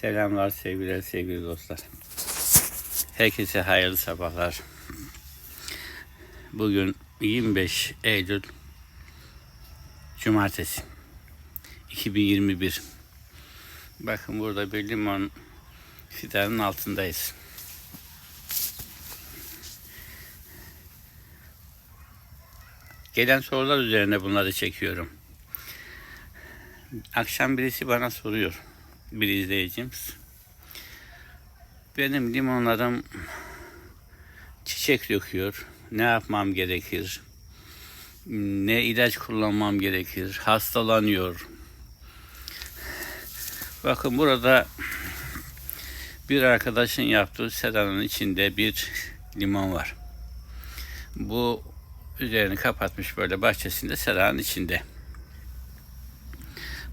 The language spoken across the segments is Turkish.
Selamlar sevgiler sevgili dostlar. Herkese hayırlı sabahlar. Bugün 25 Eylül Cumartesi 2021. Bakın burada bir limon fidanın altındayız. Gelen sorular üzerine bunları çekiyorum. Akşam birisi bana soruyor. Bir izleyicimiz. Benim limonlarım çiçek döküyor. Ne yapmam gerekir? Ne ilaç kullanmam gerekir? Hastalanıyor. Bakın burada bir arkadaşın yaptığı sedanın içinde bir limon var. Bu üzerini kapatmış böyle bahçesinde seranın içinde.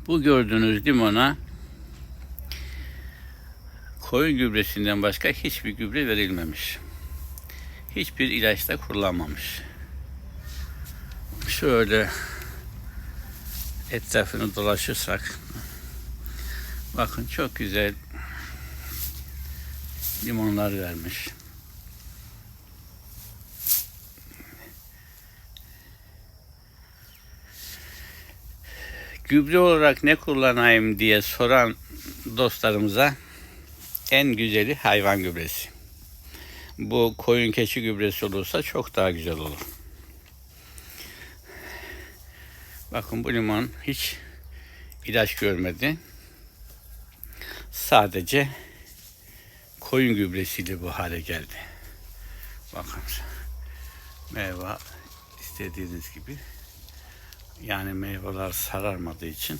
Bu gördüğünüz limona koyun gübresinden başka hiçbir gübre verilmemiş. Hiçbir ilaç da kullanmamış. Şöyle etrafını dolaşırsak bakın çok güzel limonlar vermiş. Gübre olarak ne kullanayım diye soran dostlarımıza en güzeli hayvan gübresi. Bu koyun keçi gübresi olursa çok daha güzel olur. Bakın bu limon hiç ilaç görmedi. Sadece koyun gübresiyle bu hale geldi. Bakın meyve istediğiniz gibi yani meyveler sararmadığı için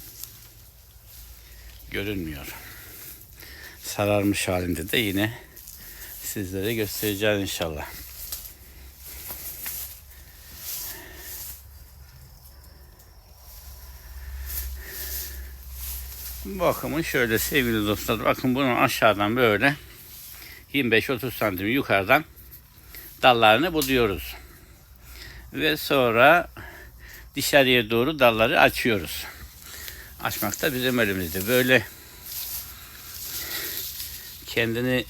görünmüyor. Sararmış halinde de yine sizlere göstereceğiz inşallah. Bakımı şöyle sevgili dostlar. Bakın bunu aşağıdan böyle 25-30 santim yukarıdan dallarını buluyoruz. Ve sonra dışarıya doğru dalları açıyoruz. Açmak da bizim elimizde. Böyle kendini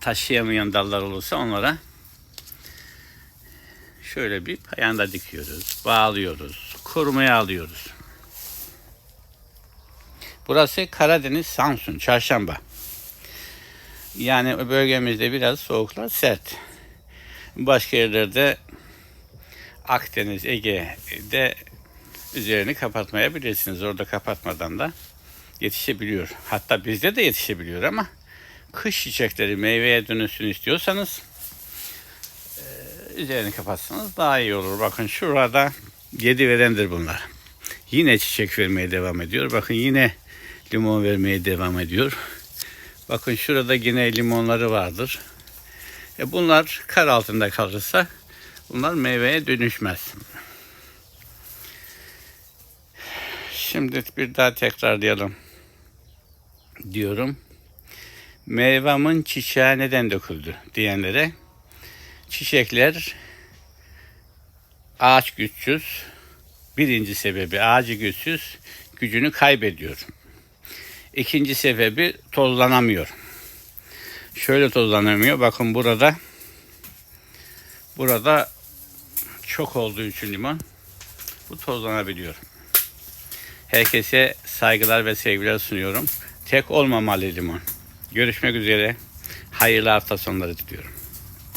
taşıyamayan dallar olursa onlara şöyle bir payanda dikiyoruz, bağlıyoruz, korumaya alıyoruz. Burası Karadeniz, Samsun, Çarşamba. Yani bölgemizde biraz soğuklar sert. Başka yerlerde Akdeniz, Ege'de üzerini kapatmayabilirsiniz. Orada kapatmadan da yetişebiliyor. Hatta bizde de yetişebiliyor ama kış çiçekleri meyveye dönüşsün istiyorsanız e, üzerini kapatsanız daha iyi olur. Bakın şurada yedi verendir bunlar. Yine çiçek vermeye devam ediyor. Bakın yine limon vermeye devam ediyor. Bakın şurada yine limonları vardır. E bunlar kar altında kalırsa bunlar meyveye dönüşmez. Şimdi bir daha tekrarlayalım diyorum. Meyvemin çiçeği neden döküldü diyenlere çiçekler ağaç güçsüz. Birinci sebebi ağacı güçsüz gücünü kaybediyor. İkinci sebebi tozlanamıyor. Şöyle tozlanamıyor. Bakın burada burada çok olduğu için limon bu tozlanabiliyor. Herkese saygılar ve sevgiler sunuyorum. Tek olmamalı limon. Görüşmek üzere. Hayırlı hafta sonları diliyorum.